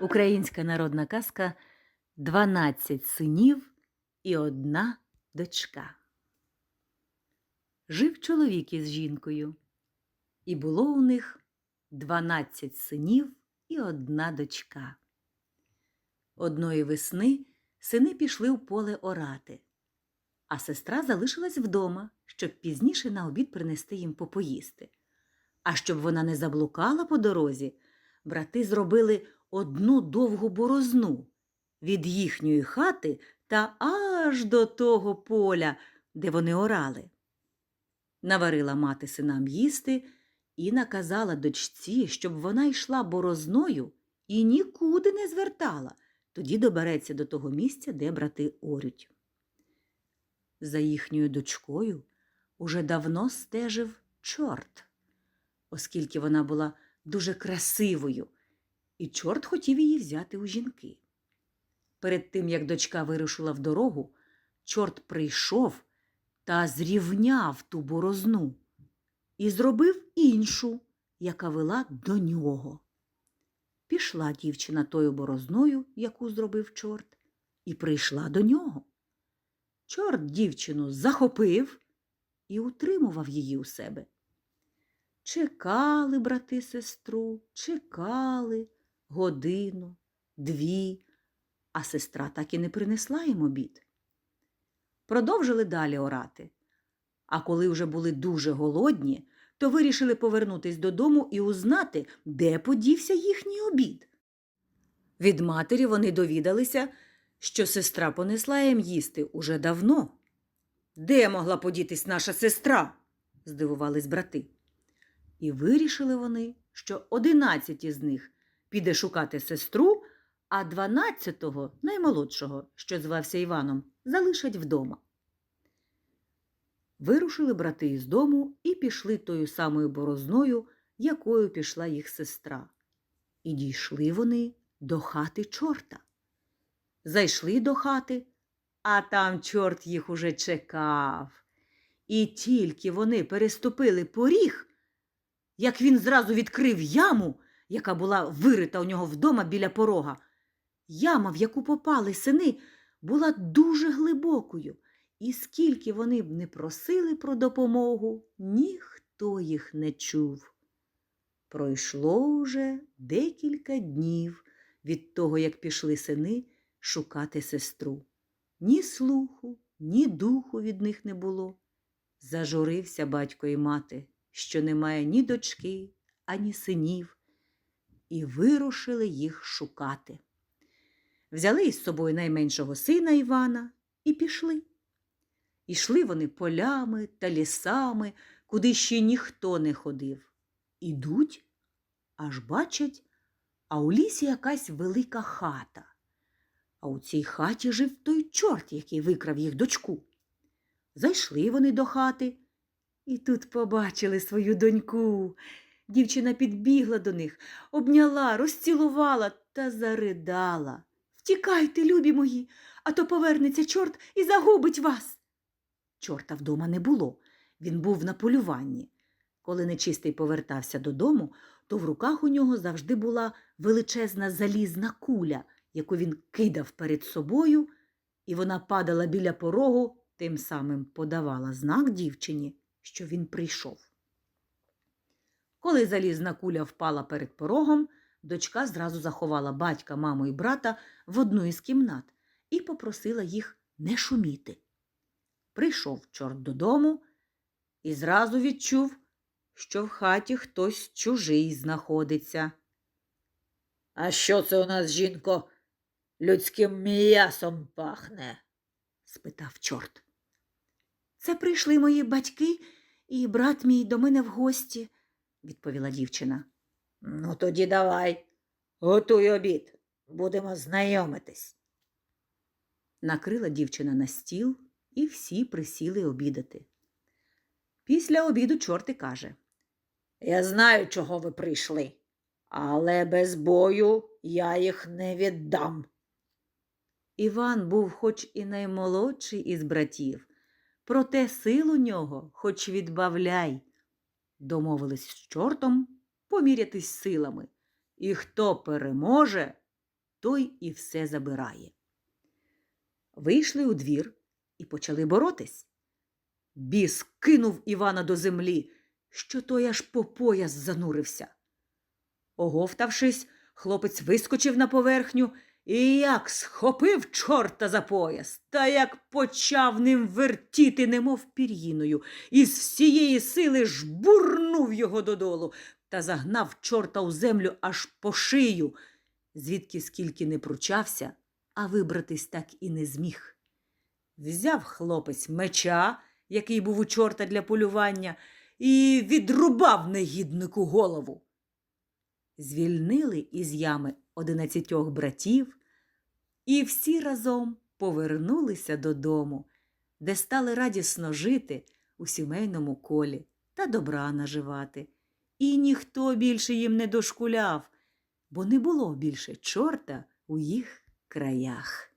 Українська народна казка Дванадцять синів і одна дочка. Жив чоловік із жінкою, і було у них дванадцять синів і одна дочка. Одної весни сини пішли в поле орати, а сестра залишилась вдома, щоб пізніше на обід принести їм попоїсти. А щоб вона не заблукала по дорозі, брати зробили одну довгу борозну від їхньої хати та аж до того поля, де вони орали. Наварила мати синам їсти і наказала дочці, щоб вона йшла борозною і нікуди не звертала, тоді добереться до того місця, де брати орють. За їхньою дочкою уже давно стежив чорт, оскільки вона була дуже красивою, і чорт хотів її взяти у жінки. Перед тим, як дочка вирушила в дорогу, чорт прийшов та зрівняв ту борозну і зробив іншу, яка вела до нього. Пішла дівчина тою борозною, яку зробив чорт, і прийшла до нього. Чорт дівчину захопив і утримував її у себе. Чекали брати сестру, чекали годину, дві, а сестра так і не принесла їм обід. Продовжили далі орати. А коли вже були дуже голодні, то вирішили повернутись додому і узнати, де подівся їхній обід. Від матері вони довідалися, що сестра понесла їм їсти уже давно. Де могла подітись наша сестра? здивувались брати. І вирішили вони, що одинадцять із них піде шукати сестру, а дванадцятого, наймолодшого, що звався Іваном, залишать вдома. Вирушили брати із дому і пішли тою самою борозною, якою пішла їх сестра. І дійшли вони до хати чорта. Зайшли до хати, а там чорт їх уже чекав. І тільки вони переступили поріг, як він зразу відкрив яму, яка була вирита у нього вдома біля порога. Яма, в яку попали сини, була дуже глибокою, і скільки вони б не просили про допомогу, ніхто їх не чув. Пройшло уже декілька днів від того, як пішли сини шукати сестру. Ні слуху, ні духу від них не було. Зажурився батько і мати, що немає ні дочки, ані синів, і вирушили їх шукати. Взяли із собою найменшого сина Івана і пішли. Ішли вони полями та лісами, куди ще ніхто не ходив. Ідуть, аж бачать, а у лісі якась велика хата. А у цій хаті жив той чорт, який викрав їх дочку. Зайшли вони до хати і тут побачили свою доньку. Дівчина підбігла до них, обняла, розцілувала та заридала. Втікайте, любі мої, а то повернеться чорт і загубить вас. Чорта вдома не було. Він був на полюванні. Коли нечистий повертався додому, то в руках у нього завжди була величезна залізна куля, яку він кидав перед собою, і вона падала біля порогу, тим самим подавала знак дівчині, що він прийшов. Коли залізна куля впала перед порогом, дочка зразу заховала батька, маму і брата в одну із кімнат і попросила їх не шуміти. Прийшов чорт додому і зразу відчув, що в хаті хтось чужий знаходиться. А що це у нас, жінко, людським м'ясом пахне? спитав чорт. Це прийшли мої батьки і брат мій до мене в гості, відповіла дівчина. Ну, тоді давай, готуй обід, будемо знайомитись. Накрила дівчина на стіл, і всі присіли обідати. Після обіду чорт і каже Я знаю, чого ви прийшли, але без бою я їх не віддам. Іван був хоч і наймолодший із братів, проте сил у нього хоч відбавляй. Домовились з чортом помірятись силами, і хто переможе, той і все забирає. Вийшли у двір і почали боротись. Біс кинув Івана до землі, що той аж по пояс занурився. Оговтавшись, хлопець вискочив на поверхню і як схопив чорта за пояс, та як почав ним вертіти, немов пір'їною, і з всієї сили жбурнув його додолу та загнав чорта у землю аж по шию, звідки скільки не пручався, а вибратись так і не зміг. Взяв хлопець меча, який був у чорта для полювання, і відрубав негіднику голову. Звільнили із ями одинадцятьох братів, і всі разом повернулися додому, де стали радісно жити у сімейному колі та добра наживати. І ніхто більше їм не дошкуляв, бо не було більше чорта у їх краях.